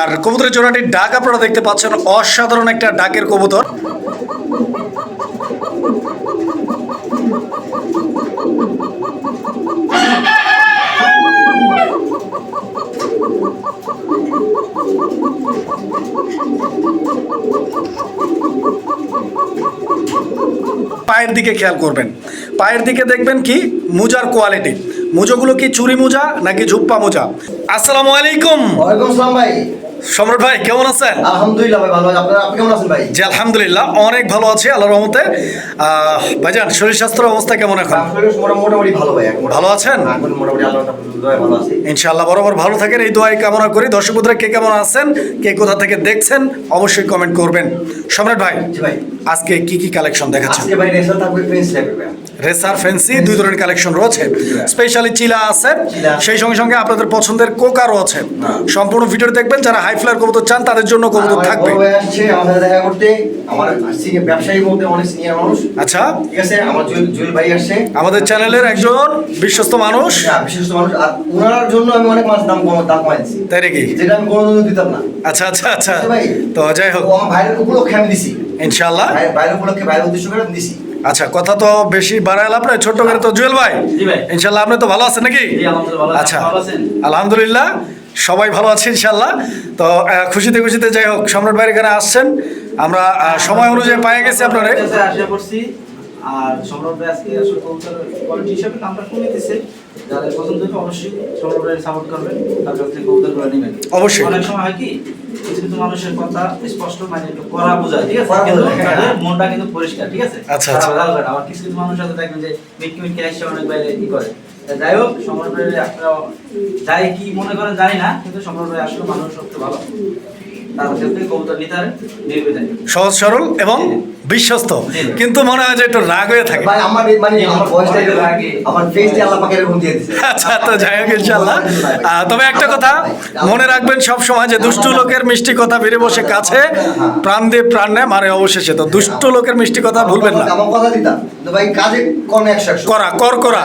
আর কবুতরের জোড়াটির ডাক আপনারা দেখতে পাচ্ছেন, অসাধারণ একটা ডাকের কবুতর। পায়ের দিকে খেয়াল করবেন। পায়ের দিকে দেখবেন কি, মোজার কোয়ালিটি। মুজোগুলো কি চুরি মোজা নাকি ঝুপ্পা মোজা? আসসালামু আলাইকুম। ওয়ালাইকুম আসসালাম ভাই। সম্রাট ভাই কেমন আছেন? আলহামদুলিল্লাহ ভাই ভালো আপনারা আপনি কেমন আছেন ভাই? জি আলহামদুলিল্লাহ অনেক ভালো আছি আল্লাহর রহমতে। ভাইজান শরীর স্বাস্থ্যের অবস্থা কেমন এখন? মোটামুটি ভালো ভাই ভালো আছেন? আল্লাহ আছি। ইনশাআল্লাহ বরাবর ভালো থাকেন এই দোয়াই কামনা করি। দর্শক বন্ধুরা কে কেমন আছেন কে কোথা থেকে দেখছেন অবশ্যই কমেন্ট করবেন। সম্রাট ভাই আজকে কি কি কালেকশন দেখাচ্ছেন? আজকে ভাই রেসার থাকবে ফ্রেন্স থাকবে ভাই। রেসার ফেন্সি দুই ধরনের কালেকশন রয়েছে। স্পেশালি চিলা আছে। সেই সঙ্গে সঙ্গে আপনাদের পছন্দের কোকারও আছে হ্যাঁ। সম্পূর্ণ ভিডিও দেখবেন যারা হাই ফ্লায়ার কবুতর চান তাদের জন্য কবুতর থাকবে। দেখা করতে আমার অনেক সিনিয়র মানুষ। আচ্ছা। ঠিক আছে আমার জুয়েল জুয়েল ভাই আসছে। আমাদের চ্যানেলের একজন বিশ্বস্ত মানুষ। বিশিষ্ট মানুষ। আর ওনার জন্য আমি অনেক মাছ দাম কম দাম কমাইছি। তাই নাকি? যেটা আমি কোনোদিনও দিতাম না। আচ্ছা আচ্ছা আচ্ছা। আচ্ছা তো যাই হোক। ও আমার ভাইয়ের উপলক্ষে আমি দিছি। ইনশাল্লাহ ভাই- ভাইয়ের উপলক্ষে ভাইয়ের উদ্দেশ্য করে দিছি। আচ্ছা কথা তো বেশি বাড়ায় লাভ নাই ছোট্ট করে তো জুয়েল ভাই। ইনশাল্লাহ আপনি তো ভালো আছেন নাকি। আচ্ছা? আলহামদুলিল্লাহ সবাই ভালো আছে ইনশাল্লাহ। তো খুশিতে খুশিতে যাই হোক সম্রাট ভাইয়ের এখানে আসছেন। আমরা সময় অনুযায়ী পাই গেছি আপনারা। আর সম্রাট ভাই আজকে আসলে কোয়ালিটি হিসাবে নামটা কমে দিচ্ছে যাদের পছন্দ হবে অবশ্যই সম্রাট সাপোর্ট করবেন তার কাছ থেকে কবুতর করে নেবেন অবশ্যই। অনেক সময় হয় কি কিছু কিছু মানুষের কথা স্পষ্ট মানে একটু করা বোঝায় ঠিক আছে কিন্তু বোঝায়, হ্যাঁ। তাদের মনটা কিন্তু পরিষ্কার ঠিক আছে আচ্ছা, আচ্ছা। তারা ভালো করে। আবার কিছু কিছু মানুষ আছে দেখবেন যে মিটকে মিটকে এসে অনেক বাইরে কি করে যাই হোক আপনারা যাই কি মনে করেন জানি না কিন্তু আসলে মানুষ সবচেয়ে ভালো তার কাছ থেকে কবুতর নিতে নির্বিধায় সহজ সরল এবং বিশ্বস্ত। কিন্তু মনে হয় যে একটু রাগ হয়ে থাকে। ভাই আমার মানে আমার বয়সটা অনেক আগে। আমার ফেসটা আল্লাহ পাকের এরকম দিয়ে দিছে। আচ্ছা তো যাই হোক ইনশাল্লাহ তবে একটা কথা মনে রাখবেন সব সময় যে দুষ্টু লোকের মিষ্টি কথা ফিরে বসে কাছে প্রাণ দিয়ে প্রাণ নেয় মারে অবশেষে। তো দুষ্টু লোকের মিষ্টি কথা ভুলবেন না। আমার কথা দিতাম। ভাই কাজে কোন একশো একশো। করা কর করা।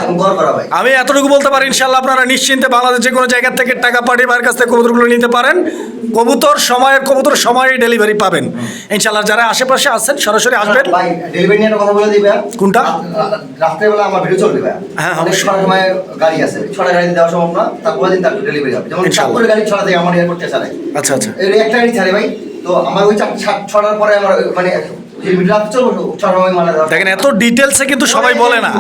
আমি এতটুকু বলতে পারি ইনশাল্লাহ আপনারা নিশ্চিন্তে বাংলাদেশ যে কোনো জায়গা থেকে টাকা পাঠিয়ে ভাইয়ের কাছ থেকে কবুতরগুলো নিতে পারেন। কবুতর সময়ের কবুতর সময়ে ডেলিভারি পাবেন। ইনশাল্লাহ যারা আশেপাশে আছেন সরাসরি আসবেন? ভাই ডেলিভারি নিয়ে কথা বলে দিবে কোনটা? রাত্রেবেলা আমার ভিডিও চলবে ভাই হ্যাঁ, অবশ্যই। সময় গাড়ি আছে। ছটা গাড়ি দেওয়া সম্ভব না তারপরে দিন ডেলিভারি হবে। যেমন গাড়ি ছটা থেকে আমার এয়ারপোর্টে ছাড়ে। আচ্ছা আচ্ছা। একটা গাড়ি ছাড়ে ভাই। তো আমার ওই ছটার পরে আমার মানে দেখেন এত ডিটেলসে কিন্তু সবাই বলে না।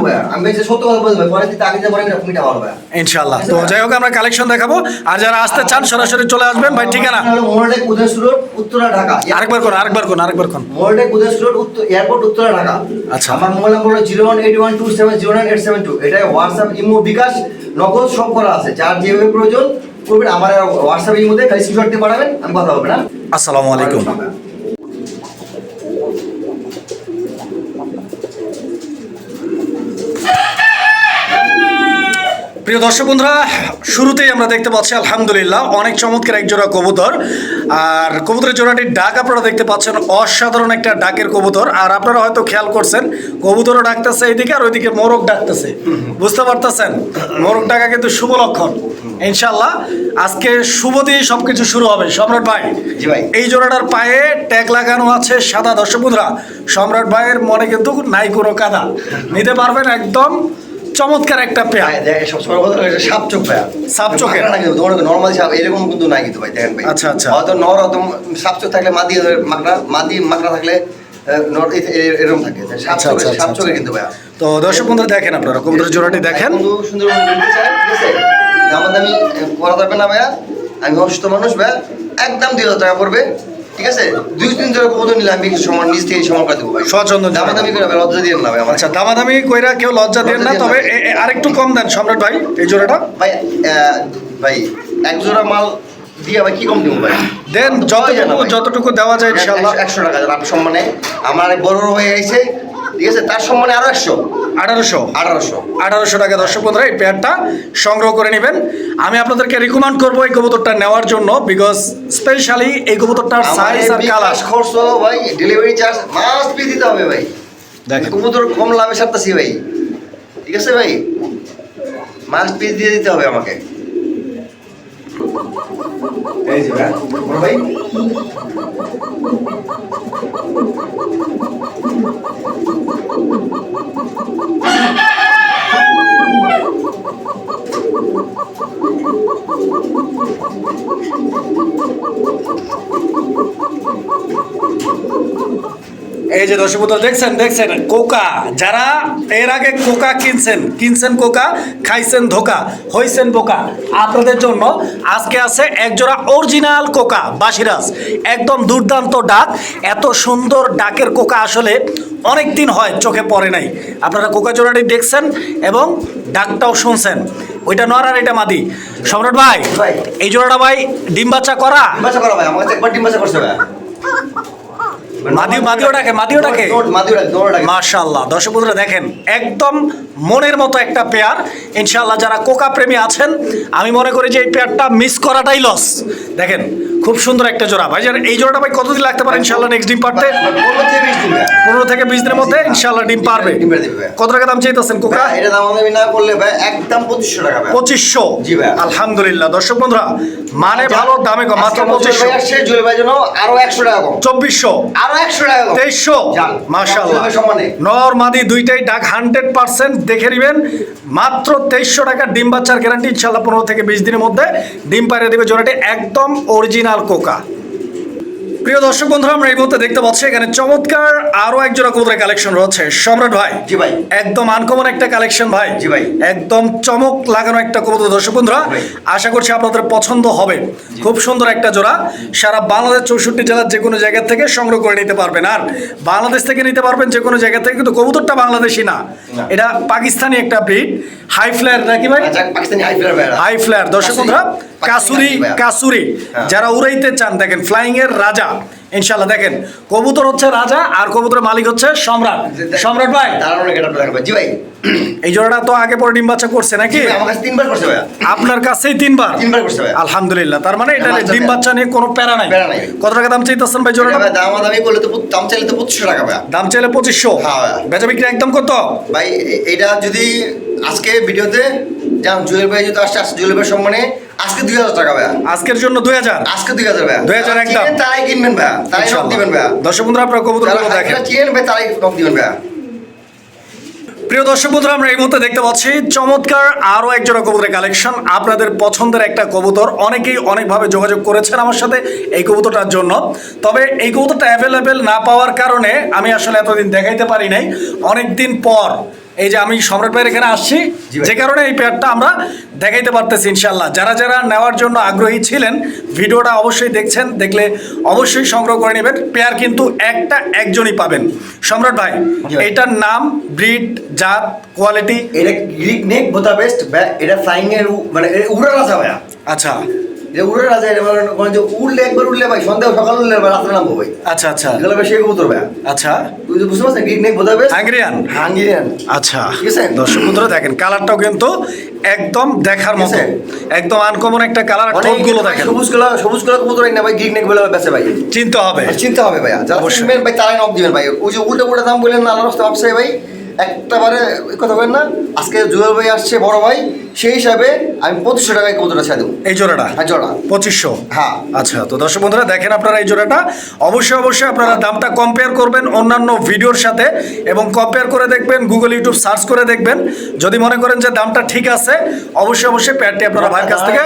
ইনশাল্লাহ তো যাই হোক আমরা কালেকশন দেখাবো। আর যারা আসতে চান সরাসরি চলে আসবেন। ভাই ঠিকানা? মোরডেক উদয়সুর রোড উত্তরা ঢাকা। আরেকবার কোন আরেকবার কোন আরেকবার কোন মোরডেক উদয়সুর রোড উত্তর এয়ারপোর্ট উত্তরা ঢাকা। আচ্ছা। আমার মোবাইল নাম্বার হলো zero one eight one two seven zero nine eight seven two. এটা হোয়াটসঅ্যাপ ইমো বিকাশ নগদ সব করা আছে। যার যেভাবে প্রয়োজন করবেন আমার হোয়াটসঅ্যাপ ইমোতে খালি স্ক্রিনশট দিয়ে পাঠাবেন আমি কথা হবে না? আসসালামু আলাইকুম। প্রিয় দর্শক বন্ধুরা শুরুতেই আমরা দেখতে পাচ্ছি আলহামদুলিল্লাহ অনেক চমৎকার এক জোড়া কবুতর। আর কবুতরের জোড়াটির ডাক আপনারা দেখতে পাচ্ছেন অসাধারণ একটা ডাকের কবুতর। আর আপনারা হয়তো খেয়াল করছেন কবুতরও ডাকতেছে এইদিকে আর ওইদিকে মোরগ ডাকতেছে। বুঝতে পারতেছেন? মোরগ ডাকা কিন্তু শুভ লক্ষণ। ইনশাল্লাহ আজকে শুভ দিয়ে সবকিছু শুরু হবে। সম্রাট ভাই ভাই। এই জোড়াটার পায়ে ট্যাগ লাগানো আছে সাদা। দর্শক বন্ধুরা সম্রাট ভাইয়ের মনে কিন্তু নাই কোনো কাদা। নিতে পারবেন একদম চমৎকার একটা পেয়া ভাই, সব সময় কথা হলো, এটা সাপ চোখ ভাই সাপ চোখের? নর্মাল সাপ এরকম কিন্তু নাই কিন্তু ভাই দেখেন ভাই। আচ্ছা, আচ্ছা। হয়তো নর হয়তো সাপ চোখ থাকলে মাদি মাকড়া মাদি মাকড়া থাকলে এরকম থাকে। সাপ আচ্ছা, আচ্ছা, সাপ আচ্ছা। চোখের কিন্তু ভাই তো দর্শক বন্ধুরা দেখেন আপনারা কবুতরের জোড়াটি দেখেন। করা যাবে না ভাইয়া। আমি অসুস্থ মানুষ ভাইয়া। একদম দুই হাজার টাকা পড়বে ঠিক আছে? দুই তিন ধরে কবুতর নিলে আমি সময় নিজ থেকে সময় করে দেবো স্বচ্ছন্দ দামাদামি করে লজ্জা দিয়ে না ভাই আচ্ছা দামাদামি কইরা কেউ লজ্জা দেন না তবে আরেকটু কম দেন সম্রাট ভাই এই জোড়াটা। ভাই ভাই এক জোড়া মাল দিয়ে ভাই কি কম দিব ভাই? দেন যতটুকু যতটুকু দেওয়া যায় ইনশাল্লাহ। একশো- টাকা সম্মানে। আমার বড় হয়ে গেছে ঠিক আছে? তার সম্মানে আরও একশো। আঠারোশো। আঠারোশো। আঠারোশো টাকা। দর্শক বন্ধুরা এই পেয়ারটা সংগ্রহ করে নেবেন। আমি আপনাদেরকে রিকমেন্ড করব এই কবুতরটা নেওয়ার জন্য বিকজ স্পেশালি এই কবুতরটার সাইজ আর কালার খরচ ভাই ডেলিভারি চার্জ মাস্ট বি দিতে হবে ভাই। দেখেন। কবুতর কম লাভে সারতেছি ভাই। ঠিক আছে ভাই? মাস্ট বি দিয়ে দিতে হবে আমাকে। এই যে ভাই। এই যে দর্শক বন্ধুরা দেখছেন দেখছেন কোকা যারা এর আগে কোকা কিনছেন কিনছেন কোকা খাইছেন ধোকা হইছেন বোকা। আপনাদের জন্য আজকে আছে একজোড়া অরিজিনাল কোকা বাসিরাজ একদম দুর্দান্ত ডাক এত সুন্দর ডাকের কোকা আসলে অনেক দিন হয় চোখে পড়ে নাই। আপনারা কোকা জোড়াটি দেখছেন এবং ডাকটাও শুনছেন। ওইটা নর আর এটা মাদি। সম্রাট ভাই ভাই। এই জোড়াটা ভাই ডিম বাচ্চা করা? ডিম বাচ্চা করো ভাই আমার একবার ডিম বাচ্চা করছে মাদি মাদিও ডাকে মাদিও ডাকে। মাদিও ডাকে মাশাল্লাহ দর্শক বন্ধুরা দেখেন একদম মনের মতো একটা পেয়ার। ইনশাল্লাহ যারা কোকা প্রেমী আছেন আমি মনে করি যে এই পেয়ারটা মিস করাটাই লস দেখেন খুব সুন্দর একটা জোড়া। ভাই এই জোড়াটা ভাই কতদিন লাগতে পারে ইনশাআল্লাহ নেক্সট ডিম পারতে পনেরো থেকে বিশ দিনের মধ্যে ইনশাআল্লাহ ডিম পারবে। কত টাকা দাম চাইতেছেন কোকা? এটা দাম আমি না করলে ভাই একদম পঁচিশশো টাকা পঁচিশশো? জি ভাই। আলহামদুলিল্লাহ। দর্শক বন্ধুরা মানে ভালো দামে কম মাত্র পঁচিশশো। জুয়েল ভাই জন্য আরও একশো টাকা কম। চব্বিশশো? আরও একশো টাকা তেইশশো। মাশাল্লাহ নর মাদি দুইটাই ডাক হান্ড্রেড পার্সেন্ট দেখে নেবেন। মাত্র তেইশশো টাকার ডিম বাচ্চার গ্যারান্টি ইনশাল্লাহ পনেরো থেকে বিশ দিনের মধ্যে ডিম পাইরে দেবে জোড়াটি। একদম অরিজিনাল কোকা প্রিয় দর্শক বন্ধুরা আমরা এই মুহূর্তে দেখতে পাচ্ছি এখানে চমৎকার আরও এক জোড়া কবুতরের কালেকশন রয়েছে। সম্রাট ভাই জি ভাই। একদম আনকমন একটা কালেকশন ভাই। জি ভাই। একদম চমক লাগানো একটা কবুতর দর্শক বন্ধুরা আশা করছি আপনাদের পছন্দ হবে। খুব সুন্দর একটা জোড়া। সারা বাংলাদেশ চৌষট্টি জেলার যে কোনো জায়গা থেকে সংগ্রহ করে নিতে পারবেন। আর বাংলাদেশ থেকে নিতে পারবেন যে কোনো জায়গা থেকে কিন্তু কবুতরটা বাংলাদেশি না। এটা পাকিস্তানি একটা ব্রিড। হাই ফ্লায়ার নাকি ভাই? পাকিস্তানি হাই ভাইয়া হাই ফ্লায়ার দর্শক। বন্ধুরা কাসুরি কাসুরি। হ্যাঁ। যারা উড়াইতে চান দেখেন ফ্লাইং এর রাজা ইনশাল্লাহ দেখেন কবুতর হচ্ছে রাজা আর কবুতরের মালিক হচ্ছে সম্রাট। সম্রাট ভাই। ভাই জি ভাই। এই জোড়াটা তো আগে পরে ডিম বাচ্চা করছে নাকি? ভাই, আমার কাছে তিনবার করছে আপনার কাছেই তিনবার? তিনবার করছে আলহামদুলিল্লাহ তার মানে এটা ডিম বাচ্চা নিয়ে কোনো প্যারা নাই। প্যারা নাই। কত টাকা দাম চাইতেছেন ভাই জোড়াটা? ভাই দাম দামি করলে তো দাম চাইলে তো পঁচিশশো টাকা ভাইয়া। দাম চাইলে পঁচিশশো। হ্যাঁ। বেচা বিক্রি একদম কত? ভাই এটা যদি আজকে ভিডিওতে যান জুয়েল ভাই যদি আসছে জুয়েল ভাই সম্মানে আজকে দুই হাজার টাকা ভাইয়া। আজকের জন্য দুই হাজার? আজকে দুই হাজার ভাইয়া। 2000 যারা একদম। তারাই কিনবেন ভাইয়া। তারাই সব দিবেন ভাইয়া। দর্শক বন্ধুরা আপনার কবুতর দেখেন। চিনেন ভাই তারাই সব দিবেন ভাইয়া। প্রিয় দর্শক বন্ধুরা আমরা এই মুহূর্তে দেখতে পাচ্ছি চমৎকার আরও এক জোড়া কবুতরের কালেকশন। আপনাদের পছন্দের একটা কবুতর। অনেকেই অনেকভাবে যোগাযোগ করেছেন আমার সাথে এই কবুতরটার জন্য। তবে এই কবুতরটা অ্যাভেলেবেল না পাওয়ার কারণে আমি আসলে এতদিন দেখাইতে পারি নাই। অনেক দিন পর এই যে আমি সম্রাট ভাইয়ের এখানে আসছি যে কারণে এই পেয়ারটা আমরা দেখাইতে পারতেছি ইনশাল্লাহ যারা যারা নেওয়ার জন্য আগ্রহী ছিলেন ভিডিওটা অবশ্যই দেখছেন দেখলে অবশ্যই সংগ্রহ করে নেবেন। পেয়ার কিন্তু একটা একজনই পাবেন। সম্রাট ভাই এটার নাম ব্রিড জাত কোয়ালিটি? এটা গ্রিক নেক বোতা বেস্ট এটা ফ্লাইং এর মানে ভাইয়া। আচ্ছা। এটা উড়ার রাজা এটা মানে যে উড়লে একবার উড়লে ভাই সন্ধ্যা সকাল উড়লে ভাই রাত্রে নামবো ভাই। আচ্ছা আচ্ছা। এগুলো বেশি কবুতর ভাইয়া আচ্ছা। তুই তো বুঝতে পারছেন Greek neck best Hungarian. Hungarian. আচ্ছা। ঠিক আছে? দর্শক বন্ধুরা দেখেন কালারটাও কিন্তু একদম দেখার মতো। একদম আনকমন একটা কালার ঠোঁটগুলো দেখেন। সবুজ কালার সবুজ কালার কবুতর না ভাই গ্রিক নেক বলে বেঁচে ভাই। চিনতে হবে। চিন্তা হবে ভাইয়া যারা অবশ্যই। ভাই তারাই নক দিবেন ভাই। ওই যে উল্টো উল্টো দাম বললেন না আল্লাহ রাস্তা ভাই। একটাবারে কথা বলেন না আজকে জুয়েল ভাই আসছে বড় ভাই সেই হিসাবে আমি পঁচিশশো টাকায় কবুতরটা ছেড়ে দেবো। এই জোড়াটা? হ্যাঁ জোড়া। পঁচিশশো? হ্যাঁ। আচ্ছা তো দর্শক বন্ধুরা দেখেন আপনারা এই জোড়াটা। অবশ্যই অবশ্যই আপনারা দামটা কম্পেয়ার করবেন অন্যান্য ভিডিওর সাথে এবং কম্পেয়ার করে দেখবেন গুগল ইউটিউব সার্চ করে দেখবেন। যদি মনে করেন যে দামটা ঠিক আছে অবশ্যই অবশ্যই প্যাডটি আপনারা ভাইয়ের কাছ থেকে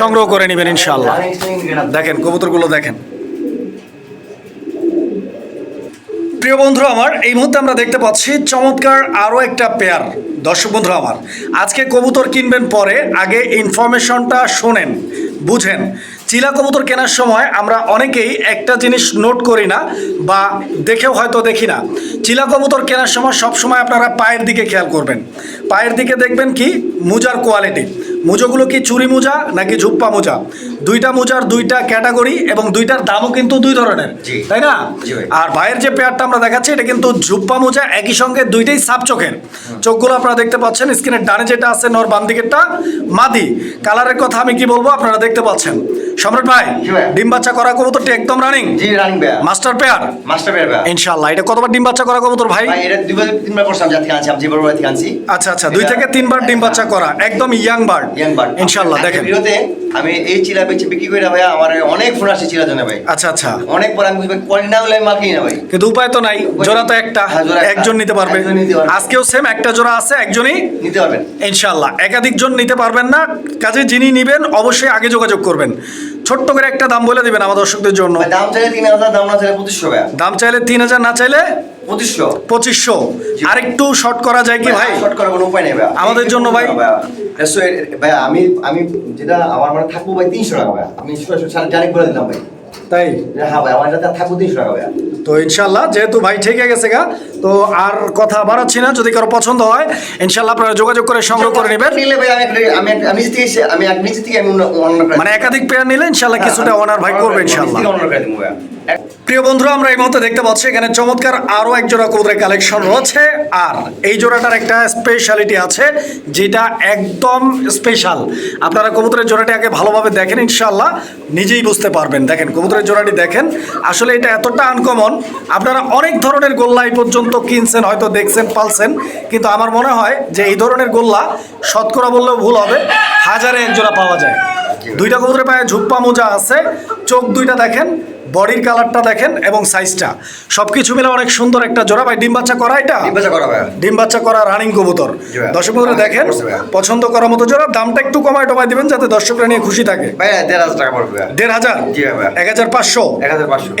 সংগ্রহ করে নেবেন ইনশাআল্লাহ। দেখেন কবুতরগুলো দেখেন। প্রিয় বন্ধুরা আমার, এই মুহূর্তে আমরা দেখতে পাচ্ছি চমৎকার আরও একটা পেয়ার দর্শক বন্ধুরা আমার, আজকে কবুতর কিনবেন পরে, আগে ইনফরমেশনটা শোনেন, বুঝেন। চিলা কবুতর কেনার সময় আমরা অনেকেই একটা জিনিস নোট করি না বা দেখেও হয়তো দেখি না। চিলা কবুতর কেনার সময় সবসময় আপনারা পায়ের দিকে খেয়াল করবেন। পায়ের দিকে দেখবেন কি? মুজার কোয়ালিটি মুজোগুলো কি চুরি মোজা নাকি ঝুপ্পা মোজা? দুইটা মোজার দুইটা ক্যাটাগরি এবং দুইটার দামও কিন্তু দুই ধরনের তাই না? আর ভাইয়ের যে পেয়ারটা আমরা দেখাচ্ছি এটা কিন্তু ঝুপ্পা মোজা একই সঙ্গে দুইটাই সাপ চোখের। চোখগুলো আপনারা দেখতে পাচ্ছেন স্ক্রিনের ডানে যেটা আছে নর বাম দিকেরটা মাদি। কালারের কথা আমি কি বলব আপনারা দেখতে পাচ্ছেন। সম্রাট ভাই ডিম বাচ্চা করা কবুতরটি একদম রানিং জি রানিং ভাইয়া মাস্টার পেয়ার? মাস্টার পেয়ার ভাইয়া ইনশাল্লাহ এটা কতবার ডিম বাচ্চা করা কবুতর ভাই? ভাই এটা দুবার তিনবার করছিলাম যাতে আনছি আমি আনছি। আচ্ছা আচ্ছা দুই থেকে তিনবার ডিম বাচ্চা করা একদম ইয়াং বার্ড ইয়াং বার্ড ইনশাল্লাহ দেখেন। ভিডিওতে আমি এই চিলা বেচে বিক্রি করি না ভাই আমার অনেক ফোন আসছে চিলা জন্য ভাই। আচ্ছা আচ্ছা। অনেক পর আমি কোয়ালিটি না হলে আমি মাল কিনি না ভাই? কিন্তু উপায় তো নাই জোড়া তো একটা হ্যাঁ, একটা। একজন নিতে পারবে। আজকেও সেম একটা জোড়া আছে একজনই নিতে পারবেন। ইনশাল্লাহ একাধিক জন নিতে পারবেন না। কাজে যিনি নিবেন অবশ্যই আগে যোগাযোগ করবেন। ছোট্ট করে একটা দাম বলে দিবেন আমার দর্শকদের জন্য। দাম চাইলে তিন হাজার দাম না চাইলে পঁচিশশো দাম চাইলে তিন হাজার না চাইলে পঁচিশশো। পঁচিশশো। আরেকটু শর্ট করা যায় কি ভাই শর্ট করার কোনো উপায় নেই ভাই আমাদের জন্য ভাই? ভাই আমি আমি যেটা আমার মানে থাকব ভাই তিনশো টাকা ভাই আমি জানি করে দিলাম ভাই। তাই? হ্যাঁ ভাই আমার সাথে থাকব তিনশো টাকা ভাই তো ইনশাল্লাহ যেহেতু ভাই ঠিকই গেছে গা তো আর কথা বাড়াচ্ছি না যদি কারও পছন্দ হয় ইনশাল্লাহ আপনারা যোগাযোগ করে সংগ্রহ করে নেবেন। মানে একাধিক পেয়ার নিলে ইনশাল্লাহ কিছুটা অনার ভাই করবে ইনশাল্লাহ। প্রিয় বন্ধুরা, আমরা এই মুহূর্তে দেখতে পাচ্ছি এখানে চমৎকার আরও এক জোড়া কবুতরের কালেকশন রয়েছে। আর এই জোড়াটার একটা স্পেশালিটি আছে, যেটা একদম স্পেশাল আপনারা কবুতরের জোড়াটি আগে ভালোভাবে দেখেন ইনশাল্লাহ নিজেই বুঝতে পারবেন। দেখেন, কবুতরের জোড়াটি দেখেন। আসলে এটা এতটা আনকমন আপনারা অনেক ধরনের গোল্লা এই পর্যন্ত কিনছেন, হয়তো দেখছেন, পালছেন। কিন্তু আমার মনে হয় যে এই ধরনের গোল্লা শতকরা বললেও ভুল হবে, হাজারে এক জোড়া পাওয়া যায়। দুইটা কবুতরের পায়ে ঝুপ্পা মোজা আছে, চোখ দুইটা দেখেন বডির কালারটা দেখেন এবং সাইজটা সবকিছু মিলে অনেক সুন্দর একটা জোড়া। ভাই ডিম বাচ্চা করা এটা? ডিম বাচ্চা করা রানিং কবুতর। দর্শক বন্ধুরা দেখেন পছন্দ করার মতো জোড়া। দামটা একটু কমায় টমায় দিবেন যাতে দর্শকরা নিয়ে খুশি থাকে। দেড় হাজার। এক হাজার পাঁচশো?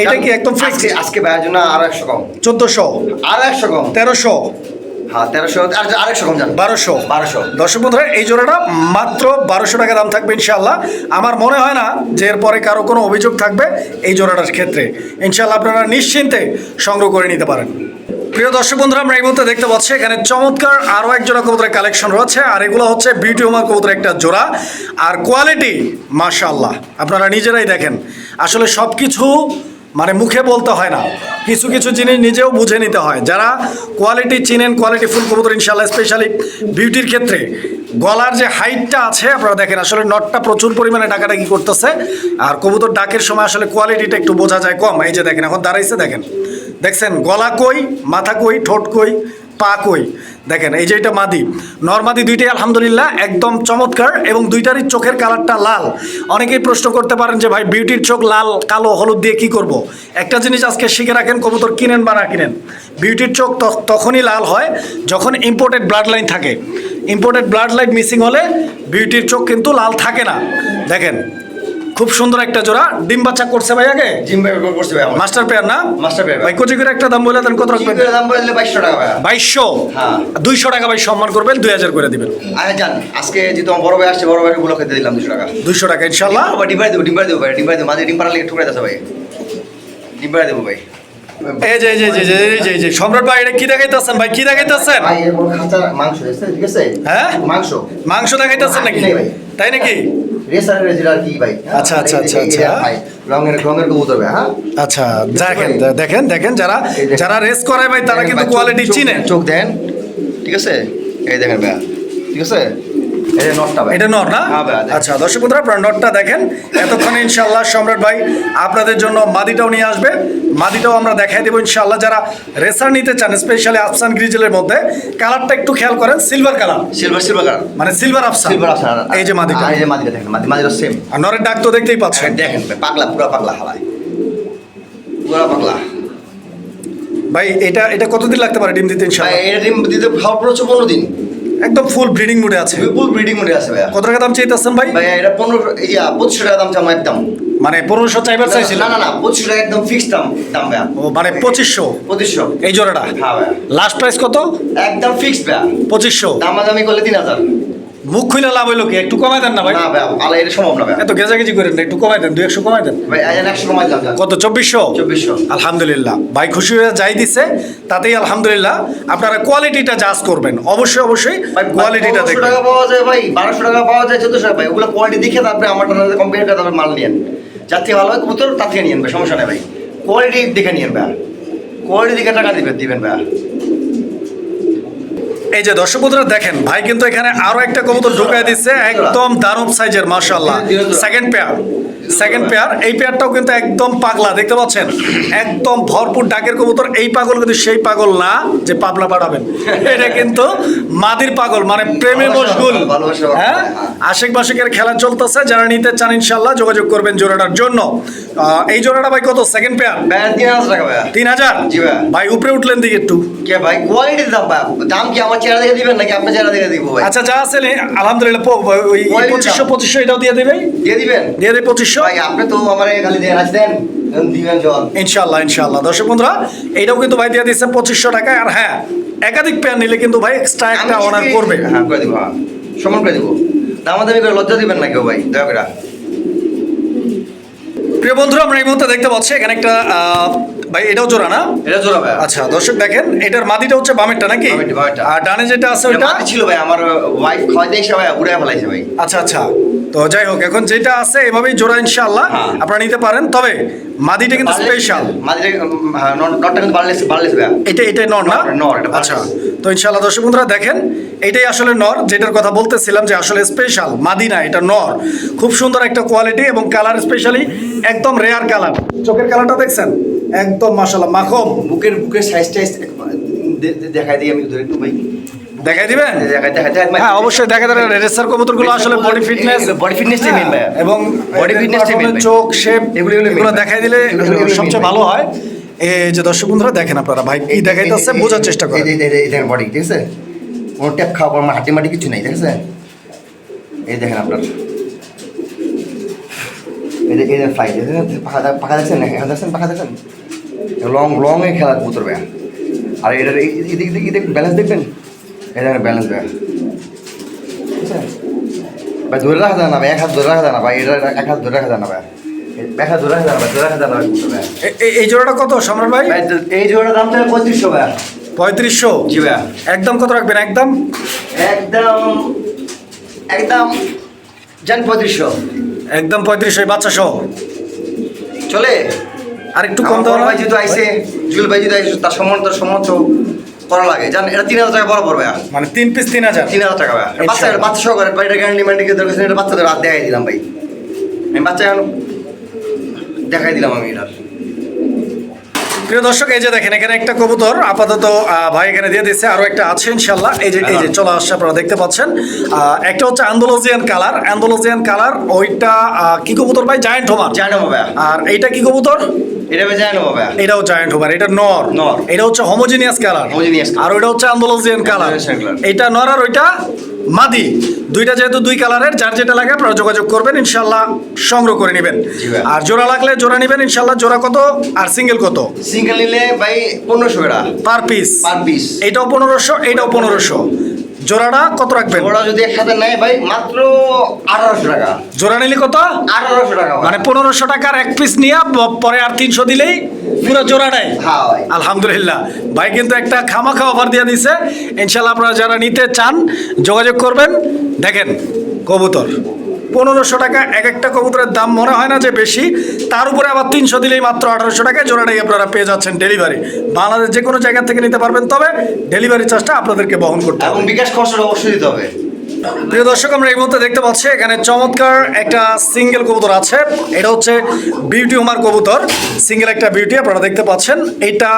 এটা কি একদম? আজকে আজকে ভাইয়ের জন্য আরও একশো কম। চোদ্দশো? আরও একশো কম। তেরোশো? হ্যাঁ তেরোশো আর আরেকশো কম জান। বারোশো। বারোশো। দর্শক বন্ধুরা এই জোড়াটা মাত্র বারোশো টাকা দাম থাকবে ইনশাল্লাহ আমার মনে হয় না যে এরপরে কারও কোনো অভিযোগ থাকবে এই জোড়াটার ক্ষেত্রে। ইনশাল্লাহ আপনারা নিশ্চিন্তে সংগ্রহ করে নিতে পারেন। প্রিয় দর্শক বন্ধুরা আমরা এই মুহূর্তে দেখতে পাচ্ছি এখানে চমৎকার আরও এক জোড়া কবুতরের কালেকশন রয়েছে আর এগুলো হচ্ছে বিউটি ওমার কবুতরের একটা জোড়া। আর কোয়ালিটি মাশাল্লাহ আপনারা নিজেরাই দেখেন। আসলে সব কিছু মানে মুখে বলতে হয় না। কিছু কিছু জিনিস নিজেও বুঝে নিতে হয়। যারা কোয়ালিটি চিনেন কোয়ালিটি ফুল কবুতর ইনশাল্লাহ স্পেশালি বিউটির ক্ষেত্রে। গলার যে হাইটটা আছে, আপনারা দেখেন, আসলে নটটা প্রচুর পরিমাণে ডাকাডাকি করতেছে। আর কবুতর ডাকের সময় আসলে কোয়ালিটিটা একটু বোঝা যায় কম। এই যে দেখেন, এখন দাঁড়াইছে, দেখেন। দেখছেন, গলা কই, মাথা কই, ঠোঁট কই, পা কই? দেখেন, এই যে এটা মাদি। নর্মাদি দুইটাই আলহামদুলিল্লাহ একদম চমৎকার এবং দুইটারই চোখের কালারটা লাল। অনেকেই প্রশ্ন করতে পারেন যে, ভাই বিউটির চোখ লাল, কালো, হলুদ দিয়ে কি করব। একটা জিনিস আজকে শিখে রাখেন, কবুতর কিনেন বা না কিনেন। বিউটির চোখ তখনই লাল হয় যখন ইম্পোর্টেড ব্লাড লাইন থাকে। ইম্পোর্টেড ব্লাড লাইন মিসিং হলে বিউটির চোখ কিন্তু লাল থাকে না। দেখেন খুব সুন্দর একটা জোড়া। ডিম বাচ্চা করছে ভাই আগে? জিম ভাই করছে ভাই মাস্টার পেয়ার না? মাস্টার পেয়ার ভাই। ভাই কচি করে একটা দাম বলে দেন কত রাখবেন? দাম বললে বাইশশো টাকা ভাই। বাইশশো? হ্যাঁ। দুইশো টাকা ভাই সম্মান করবেন দুই হাজার করে দিবেন। আচ্ছা জান আজকে যেহেতু আমার বড় ভাই আসছে বড় ভাইকে গুলো খেতে দিলাম দুশো টাকা। দুইশো টাকা ইনশাল্লাহ। ভাই ডিম্পারে দেবো ডিম্পারে দেবো ভাই ডিম্পারে দেবো। মাঝে ডিম্পার লেগে ঠুকরে দিতে ভাই। ডিম্পারে দেবো ভাই। এই যে যে যে, যে, যে, যে সম্রাট ভাই এটা কি দেখাইতেছেন ভাই? কি দেখাইতেছেন? ভাই এর মাংস ঠিক আছে? হ্যাঁ? মাংস। মাংস দেখাইতেছেন নাকি? ভাই। তাই নাকি? রেসারের যেটা কি ভাই? হ্যাঁ? আচ্ছা, আচ্ছা, আচ্ছা, আচ্ছা। রঙের রঙের কবুতর ভাই হ্যাঁ? আচ্ছা দেখেন দেখেন দেখেন যারা যারা রেস করে ভাই তারা কিন্তু কোয়ালিটি চিনে। চোখ দেন ঠিক আছে? এই দেখেন ভাই ঠিক আছে? এটা নর না হ্যাঁ ভাই, আচ্ছা দর্শক বন্ধুরা আপনারা নটটা দেখেন। এতক্ষণ ইনশাল্লাহ সম্রাট ভাই আপনাদের জন্য মাদিটাও নিয়ে আসবে। মাদিটাও আমরা দেখাই দেবো ইনশাল্লাহ যারা রেসার নিতে চান স্পেশালি আফসান গ্রিজেলের মধ্যে কালারটা একটু খেয়াল করেন silver colour. Silver silver colour. মানে সিলভার আফসান। সিলভার আছে এই যে মাদিটা। এই যে মাদিটা দেখেন মাদি মাদিটা সেম আর নরের ডাক তো দেখতেই পাচ্ছেন। দেখেন পাগলা পুরা পাগলা হালায় পুরা পাগলা। ভাই এটা এটা কতদিন লাগতে পারে ডিম দিতে ভাই ইনশাল্লাহ এটা ডিম দিতে হচ্ছে পনেরো দিন। একদম ফুল ব্রিডিং মোডে আছে। ফুল ব্রিডিং মোডে আছে ভাইয়া। কত টাকা দাম চাইতেছেন ভাই? ভাই এটা পনেরো এই যে পঁচিশশো টাকা দাম চাম একদম। মানে পনেরোশো চাইবার চাইছিল না না না পঁচিশশো টাকা একদম ফিক্সড দাম দাম ভাইয়া। ও মানে পঁচিশশো? পঁচিশশো। এই জোড়াটা? হ্যাঁ ভাইয়া। লাস্ট প্রাইস কত? একদম ফিক্সড ভাইয়া। পঁচিশশো। দামাদামি করলে তিন হাজার। মুখ খুলে লাভ হইল কি? একটু কমাই দেন না ভাই। না আলা এটা সম্ভব না ভাইয়া এত গেজাগেজি করেন না একটু কমাই দেন দুই একশো কমাই দেন। ভাই আজ একশো কমাই দিলাম কত চব্বিশশো? চব্বিশশো। আলহামদুলিল্লাহ। ভাই খুশি হয়ে যাই দিছে তাতেই আলহামদুলিল্লাহ আপনারা কোয়ালিটিটা জাজ করবেন। অবশ্যই অবশ্যই ভাই কোয়ালিটিটা দেখবেন। টাকা পাওয়া যায় ভাই বারোশো টাকা পাওয়া যায় চোদ্দশো টাকা ভাই ওগুলো কোয়ালিটি দেখে তারপরে আমার কম্পিউটার তারপরে মাল নিয়েন। থেকে ভালো হয় কবুতর তার থেকে নিয়েন ভাই সমস্যা নেই ভাই। কোয়ালিটি দেখে নিয়েন ভাই। কোয়ালিটি দেখে টাকা দিবেন দিবেন ভাই। এই যে দর্শক বন্ধুরা দেখেন ভাই কিন্তু এখানে আরও একটা কবুতর ঢুকাই দিচ্ছে একদম দারুণ সাইজের মাশাআল্লাহ। সেকেন্ড পেয়ার সেকেন্ড পেয়ার এই পেয়ারটাও কিন্তু একদম পাগলা দেখতে পাচ্ছেন? একদম ভরপুর ডাকের কবুতর এই পাগল কিন্তু সেই পাগল না যে পাবলা পাঠাবেন। এটা কিন্তু মাদির পাগল মানে প্রেমে মশগুল। হ্যাঁ। আশেক বাশেকের খেলা চলতেছে যারা নিতে চান ইনশাল্লাহ যোগাযোগ করবেন জোড়াটার জন্য। এই জোড়াটা ভাই কত? সেকেন্ড পেয়ার তিন হাজার ভাই। ভাই উপরে উঠলেন দিকে একটু। কে ভাই কোয়ালিটির দাম ভাই দাম কি আমার চেহারা দেখে দিবেন নাকি আপনার চেহারা দেখে দিব ভাই? আচ্ছা যা আছে আলহামদুলিল্লাহ ওই পঁচিশশো দাম। পঁচিশশো এটাও দিয়ে দেবে দিয়ে দিবেন। দিয়ে দেবে পঁচিশশো? ভাই আপনি তো আমার খালি দেন আছে দেন দেন দিবেন জল। ইনশাল্লাহ ইনশাল্লাহ দর্শক বন্ধুরা এইটাও কিন্তু ভাই দিয়ে দিচ্ছে পঁচিশশো টাকায়। আর হ্যাঁ একাধিক পেয়ার নিলে কিন্তু ভাই এক্সট্রা একটা যদি- করবে। হ্যাঁ করে দিব? সমান করে দিব। দামাদামি করে লজ্জা দিবেন না কেউ ভাই দয়া করে। প্রিয় বন্ধুরা আমরা এই মুহূর্তে দেখতে পাচ্ছি এখানে একটা ভাই এটাও জোড়া না? এটা জোড়া ভাই। আচ্ছা দর্শক দেখেন এটার মাদিটা হচ্ছে বামেরটা নাকি। আর ডানে যেটা আছে এটা ওইটা ছিল ভাই আমার ওয়াইফ খাওয়াইতে এসে ভাই উড়ে ফেলাইছে ভাই। আচ্ছা আচ্ছা। তো যাই হোক এখন যেটা আছে এভাবেই জোড়া ইনশাআল্লাহ। হ্যাঁ। আপনারা নিতে পারেন তবে মাদিটা কিন্তু স্পেশাল মাঝে হ্যাঁ নটটা কিন্তু বাড়লে বাড়লে ভাই। এটা এটাই নর না? এটা আচ্ছা। তো ইনশাআল্লাহ দর্শক বন্ধুরা দেখেন এটাই আসলে নর যেটার কথা বলতেছিলাম যে আসলে স্পেশাল মাদি না এটা নর। খুব সুন্দর একটা কোয়ালিটি এবং কালার স্পেশালি একদম রেয়ার কালার চোখের কালারটা দেখছেন? একদম মাশাআল্লাহ মাখম। বুকের বুকের সাইজ টাইজ দেখাই দিই আমি ধরে একটু ভাই। দেখাই দিবেন? হ্যাঁ অবশ্যই দেখা যাবে রেসার কবুতরগুলো আসলে বডি ফিটনেস বডি ভাই এবং বডি ফিটনেসটাই মেন চোখ শেপ এগুলো- এগুলো দেখাই দিলে সবচেয়ে ভালো হয়। এই যে দর্শক বন্ধুরা দেখেন আপনারা ভাই কি দেখাইতেছে বোঝার চেষ্টা করেন। এই দেখেন বডি ঠিক আছে? কোনো ট্যাপ খাওয়া কোনো হাঁটি মাটি কিছু নেই ঠিক আছে? এই দেখেন আপনার। এই এই ফ্লাইট পাখা দে- পাখা দেখছেন দেখছেন পাখা দেখছেন? লং লং এ খেলা কবুতর ভাইয়া আর এটার এই- এই দিক দিক দেখ ব্যালেন্স দেখবেন? দেখেন ব্যালেন্স ভাইয়া ভাই ধরে রাখা যায় না ভাই এক হাত ধরে রাখা যায় না ভাই এটা এক হাত ধরে রাখা যায় না ভাই। এক হাত ধরে রাখা যায় না ভাই ধরে রাখা যায় না ভাই এ- এ- এই জোড়াটা কত সম্রাট ভাই? ভাই, এই জোড়ার দাম তো পঁয়ত্রিশশো ভাইয়া পঁয়ত্রিশশো? জি ভাইয়া একদম কত রাখবেন? একদম? একদম একদম জান পঁয়ত্রিশশো। একদম পঁয়ত্রিশশো বাচ্চা সহ চলে। আর একটু কম দেওয়া ভাই যেহেতু আইসে জুল ভাই যেহেতু আইসে তার তার সম্মান করা লাগে। জান এটা তিন হাজার টাকা বরাবর ভাইয়া। মানে তিন পিস তিন হাজার? তিন হাজার টাকা ভাইয়া। বাচ্চা বাচ্চা সহকারে বাড়িটা গ্যারান্টি ম্যান্ডি কে দরকার এটা বাচ্চাদের রাত দেখাই দিলাম ভাই। আমি বাচ্চা এখন দেখাই দিলাম আমি এটার প্রিয় দর্শক এই যে দেখেন এখানে একটা কবুতর আপাতত ভাই এখানে দিয়ে দিচ্ছে আরও একটা আছে ইনশাল্লাহ এই যে এই যে চলে আসছে আপনারা দেখতে পাচ্ছেন। একটা হচ্ছে আন্দোলজিয়ান কালার। আন্দোলজিয়ান কালার ওইটা কি কবুতর ভাই? জায়েন্ট হোমার জানো ভাইয়া। আর এইটা কি কবুতর? এটা ভাই জানো এটাও জায়েন্ট হোমার এটা নর। নর। এটা হচ্ছে হোমোজিনিয়াস কালার আর ওইটা হচ্ছে আন্দোলজিয়ান কালার Andalosian এটা নর আর ওইটা মাদি। দুইটা যেহেতু দুই কালারের যার যেটা লাগে আপনারা যোগাযোগ করবেন ইনশাল্লাহ সংগ্রহ করে নেবেন। আর জোড়া লাগলে জোড়া নেবেন ইনশাল্লাহ জোড়া কত আর সিঙ্গেল কত? সিঙ্গেল নিলে ভাই পনেরোশো পার পিস পার পিস এইটাও পনেরোশো এইটাও পনেরোশো। জোড়াটা কত রাখবেন? জোড়া যদি একসাথে নেয় ভাই মাত্র আঠারোশো টাকা। জোড়া নিলে কত? আঠারোশো টাকা মানে পনেরোশো টাকার এক পিস নিয়ে পরে আর তিনশো দিলেই পুরো জোড়াটাই হ্যাঁ ভাই। আলহামদুলিল্লাহ। ভাই কিন্তু একটা খামাখা অফার দিয়ে দিছে ইনশাল্লাহ আপনারা যারা নিতে চান যোগাযোগ করবেন। দেখেন কবুতর। পনেরোশো টাকা এক একটা কবুতরের দাম মনে হয় না যে বেশি। তার উপরে আবার তিনশো দিলেই মাত্র আঠারোশো টাকায় জোড়াটাই আপনারা পেয়ে যাচ্ছেন ডেলিভারি। বাংলাদেশ যে কোনো জায়গা থেকে নিতে পারবেন তবে ডেলিভারি চার্জটা আপনাদেরকে বহন করতে হবে। বিকাশ খরচটা অবশ্যই দিতে হবে। প্রিয় দর্শক আমরা এই মুহূর্তে দেখতে পাচ্ছি এখানে চমৎকার একটা সিঙ্গেল কবুতর আছে। এটা হচ্ছে বিউটি হোমার কবুতর। সিঙ্গেল একটা বিউটি আপনারা দেখতে পাচ্ছেন। এটা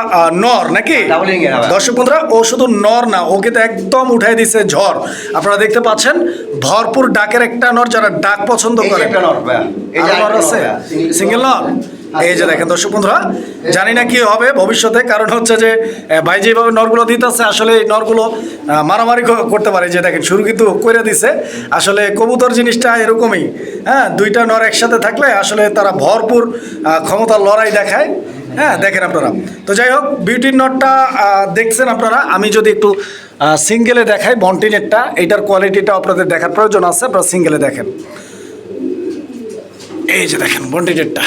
নর নাকি? এর আবার। দর্শক বন্ধুরা ও শুধু নর না ওকে তো একদম উঠাই দিছে ঝড়। আপনারা দেখতে পাচ্ছেন ভরপুর ডাকের একটা নর যারা ডাক পছন্দ করে। নর আছে? সিঙ্গেল নর? এই যে দেখেন দর্শক বন্ধুরা, জানি না কি হবে ভবিষ্যতে, কারণ হচ্ছে যে ভাই যেভাবে নরগুলো দিতেছে, আসলে এই নরগুলো মারামারি করতে পারে। যে দেখেন, শুরু কিন্তু করে দিছে। আসলে কবুতর জিনিসটা এরকমই হ্যাঁ দুইটা নর একসাথে থাকলে আসলে তারা ভরপুর ক্ষমতার লড়াই দেখায়। হ্যাঁ দেখেন আপনারা। তো যাই হোক বিউটির নটটা দেখছেন আপনারা। আমি যদি একটু সিঙ্গেলে দেখাই বন্টিনেরটা এইটার কোয়ালিটিটা আপনাদের দেখার প্রয়োজন আছে, আপনারা সিঙ্গেলে দেখেন। এই যে দেখেন বন্টিনেরটা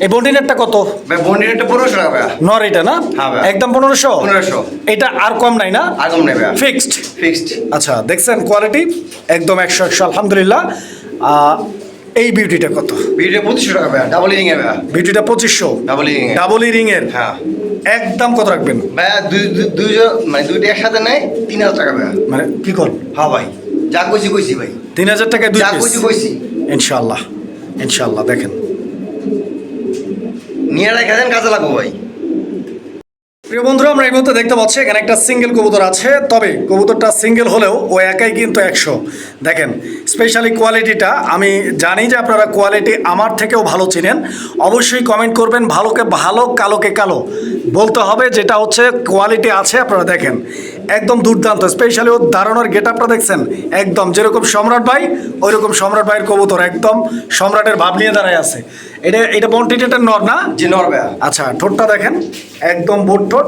এই বন্টিনেরটা কত? ভাই বন্ডির পনেরোশো টাকা ভাইয়া। নর এটা না? হ্যাঁ। একদম পনেরোশো? 1500 এটা আর কম নাই না? আগম নেই ভাইয়া। ফিক্সড ফিক্সড আচ্ছা দেখছেন কোয়ালিটি একদম একশো একশো আলহামদুলিল্লাহ। এই বিউটিটা কত? বিউটিটা পঁচিশশো টাকা ভাইয়া ডাবল ইনিং এ ভাইয়া। বিউটিটা পঁচিশশো। ডাবল এ ডাবল রিং এর হ্যাঁ। একদম কত রাখবেন? ভাইয়া দুই দুই- দুইজন মানে দুইটা একসাথে নেয় তিন হাজার টাকা ভাইয়া। মানে কি কর? হ্যাঁ ভাই যা কইছি কইছি ভাই। তিন হাজার টাকায় দুই যা কইছি কইছি ইনশাল্লাহ ইনশাল্লাহ দেখেন। নিয়ে রাখা কাজে লাগবো ভাই। প্রিয় বন্ধুরা, আমরা এই মুহূর্তে দেখতে পাচ্ছি, এখানে একটা সিঙ্গেল কবুতর আছে, তবে কবুতরটা সিঙ্গেল হলেও ও একাই কিন্তু একশো। দেখেন স্পেশালি কোয়ালিটিটা আমি জানি যে আপনারা কোয়ালিটি আমার থেকেও ভালো চিনেন। অবশ্যই কমেন্ট করবেন, ভালোকে ভালো, কালোকে কালো। বলতে হবে যেটা হচ্ছে কোয়ালিটি আছে, আপনারা দেখেন। একদম দুর্দান্ত স্পেশালি ওর দাঁড়ানোর গেট আপটা দেখছেন? একদম, যেরকম সম্রাট ভাই ওই রকম সম্রাট ভাইয়ের কবুতর, একদম সম্রাটের ভাব নিয়ে দাঁড়ায় আছে। এটা এটা বন্টিটেটের নর না? জি নর ভাইয়া। আচ্ছা ঠোঁটটা দেখেন একদম বোট ঠোঁট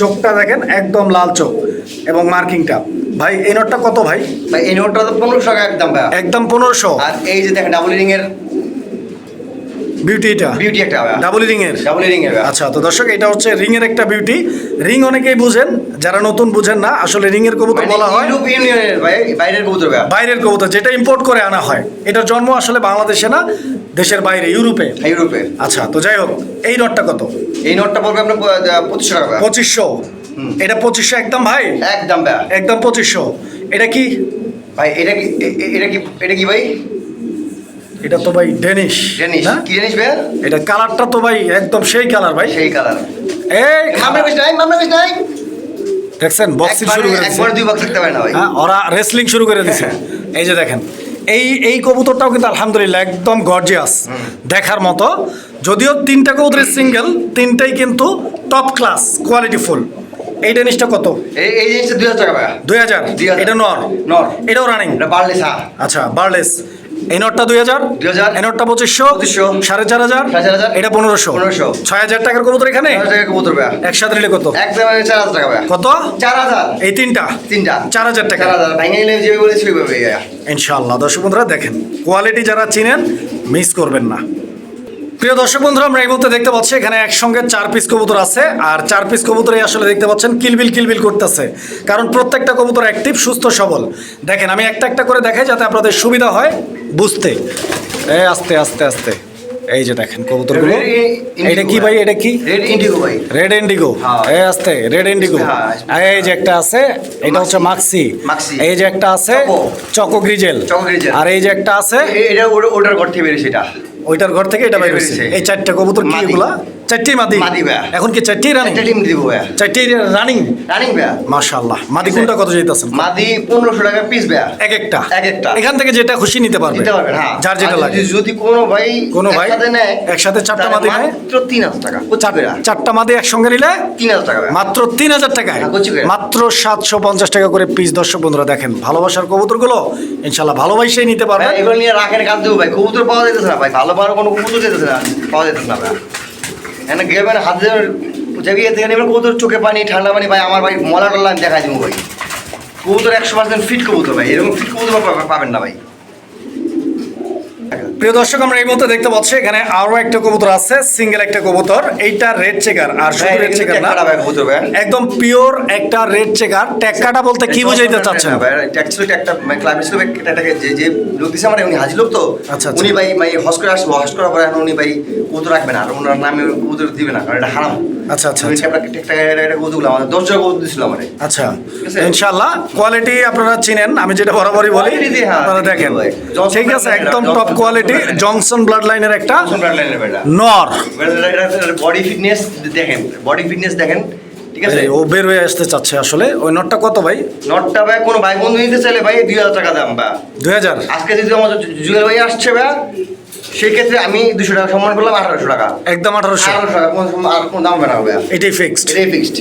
চোখটা দেখেন একদম লাল চোখ এবং মার্কিংটা। ভাই এই নোটটা কত ভাই? ভাই এই নোটটা তো পনেরোশো একদম ভাই একদম পনেরোশো। আর এই যে দেখেন ডাবল রিং এর বিউটি এটা? বিউটি একটা ডাবল রিং এর ডাবল রিং এর আচ্ছা তো দর্শক এটা হচ্ছে রিং এর একটা বিউটি রিং অনেকেই বুঝেন যারা নতুন বুঝেন না আসলে রিং এর কবুতর বলা হয় ইউরোপ ভাই বাইরের কবুতর ভাইয়া বাইরের কবুতর যেটা ইম্পোর্ট করে আনা হয়। এটার জন্ম আসলে বাংলাদেশে না দেশের বাইরে ইউরোপে। ইউরোপে। আচ্ছা তো যাই হোক এই নোটটা কত? এই নোটটা পড়বে আপনার পঁচিশশো টাকা। পঁচিশশো? এটা পঁচিশশো একদম ভাই? একদম ভাইয়া একদম পঁচিশশো। এটা কি? ভাই এটা কি এটা কি এটা কি ভাই? এটা তো ভাই ডেনিশ না? কি জানিস ভাইয়া? এটা কালারটা তো ভাই একদম সেই কালার ভাই। সেই কালার। এই মামলা বেশ নাই? মামলা বেশ নাই? দেখছেন বক্সিং শুরু করে একবার দুই বক্স থাকতে পারে না ভাই। হ্যাঁ ওরা রেসলিং শুরু করে দিছে। এই যে দেখেন এই এই কবুতরটাও কিন্তু আলহামদুলিল্লাহ একদম গর্জিয়াস দেখার মতো। যদিও তিনটা কবুতরের সিঙ্গেল তিনটাই কিন্তু টপ ক্লাস কোয়ালিটি ফুল এই ডেনিশটা কত? এই এই জিনিসটা দুই হাজার টাকা দুই হাজার। 2000 এটা নর। নর। এটাও রানিং এটা বাড়লে সা আচ্ছা বার্লেস এই দুই হাজার দুই হাজার। এনোটটা পঁচিশশো পঁচিশশো। সাড়ে চার হাজার সাড়ে চার হাজার। এটা পনেরোশো। পনেরোশো। ছয় হাজার টাকার কবুতর এখানে? কবুতর ভাইয়া। একসাথে নিলে কত? একদম চার হাজার টাকা ভাইয়া। কত? চার হাজার। এই তিনটা? তিনটা। চার হাজার টাকা। চার হাজার। ভেঙে নিলে যেভাবে বলেছি ওইভাবে ইনশাআল্লাহ। দর্শক বন্ধুরা দেখেন কোয়ালিটি যারা চিনেন মিস করবেন না। প্রিয় দর্শক বন্ধুরা আমরা এই মুহূর্তে দেখতে পাচ্ছি এখানে একসঙ্গে চার পিস কবুতর আছে আর চার পিস কবুতরে আসলে দেখতে পাচ্ছেন কিলবিল কিলবিল করতেছে। কারণ প্রত্যেকটা কবুতর অ্যাক্টিভ সুস্থ সবল। দেখেন আমি একটা একটা করে দেখাই যাতে আপনাদের সুবিধা হয় বুঝতে। এই আস্তে আস্তে আস্তে। এই যে দেখেন কবুতরগুলো। এটা কি ভাই? এটা কি? রেড ইন্ডিগো ভাই। রেড ইন্ডিগো হ্যাঁ। এই আস্তে রেড ইন্ডিগো হ্যাঁ, এই যে একটা আছে এটা হচ্ছে মাক্সি। এই যে একটা আছে চকো। Grizzle choco grizzle. আর এই যে একটা আছে এ- এটা ওটার ঘর থেকে বেরিয়েছে এটা। ওইটার ঘর থেকে এটা বাইরে এই চারটা কবুতর কি। এগুলা? চারটি মাদি। মাদি ভাইয়া। এখন কি চারটি রানিং টিম দিব ভাইয়া। চারটি রানিং রানিং ভাইয়া। মাশাআল্লাহ। মাদি কোনটা কত মাদি পনেরোশো টাকা পিস ভাইয়া। এক একটা? এক একটা। এখান থেকে যেটা খুশি নিতে পারবে। দিতে পারবেন হ্যাঁ। যার যেটা লাগে। যদি- কোনো ভাই কোনো ভাই একসাথে নেয় একসাথে চারটা মাদি নেয়? মাত্র তিন হাজার টাকা। কচি চার- কইরা। চারটা মাদি একসঙ্গে নিলে? তিন হাজার টাকা ভাইয়া। মাত্র তিন হাজার টাকায়। হ্যাঁ। মাত্র সাতশো পঞ্চাশ টাকা করে পিস দর্শক বন্ধুরা দেখেন ভালোবাসার কবুতরগুলো ইনশাল্লাহ ভালোবাসেই নিতে পারবে। ভাই, এগুলো নিয়ে রাখেন কাজ দেবো ভাই। কবুতর পাওয়া যেতেছে না ভাই। ভালো ভালো কোনো কবুতর যেতেছে না পাওয়া যেতেছে না ভাই এখানে গেবেন হাতে জায়গায় থেকে নেবেন কবুতর, চোখে পানি, ঠান্ডা পানি, ভাই, আমার ভাই মলা টলা আমি দেখাই দিব, ভাই। কবুতর একশো পার্সেন্ট ফিট কবুতর, ভাই। এরকম ফিট কবুতর পাবেন না, ভাই। প্রিয় দর্শক আমরা এই মুহূর্তে দেখতে পাচ্ছি এখানে আরও একটা কবুতর আছে সিঙ্গেল একটা কবুতর এইটা রেড চেকার আর শুধু রেড চেকার না। একদম পিওর একটা রেড চেকার টেক্কাটা বলতে কি বুঝাইতে চাচ্ছেন ভাই অ্যাকচুয়ালি একটা ক্লাব ছিল এটাকে যে যে লোক দিছে আমার উনি হাজি লোক তো আচ্ছা, আচ্ছা। উনি ভাই ভাই হস করে আসব হস করার পরে উনি ভাই কবুতর রাখবেন আর ওনার নামে কবুতর দিবে না কারণ এটা হারাম আচ্ছা, আচ্ছা, আচ্ছা। আমাদের দশ দিছিল আমারে আচ্ছা? ইনশাআল্লাহ কোয়ালিটি আপনারা চিনেন আমি যেটা বরাবরই বলি হ্যাঁ, আপনারা দেখেন। ঠিক আছে একদম টপ কোয়ালিটি লাইনের। জংসন ব্লাড লাইনের একটা নর বডি ফিটনেস দেখেন বডি ফিটনেস দেখেন ঠিক আছে ও বের হয়ে আসতে চাচ্ছে আসলে ওই নটটা কত ভাই নটটা ভাই কোনো ভাই বন্ধু নিতে চাইলে ভাই দুই হাজার টাকা দাম বা দুই হাজার আজকে যদি আমার জুয়েল ভাই আসছে ভাই সেই ক্ষেত্রে আমি দুশো টাকা সম্মান করলাম আঠারোশো টাকা। একদম আঠারোশো। আঠারোশো টাকা আর কোনো দাম বেড়া হবে। এটাই ফিক্সড এটাই ফিক্সড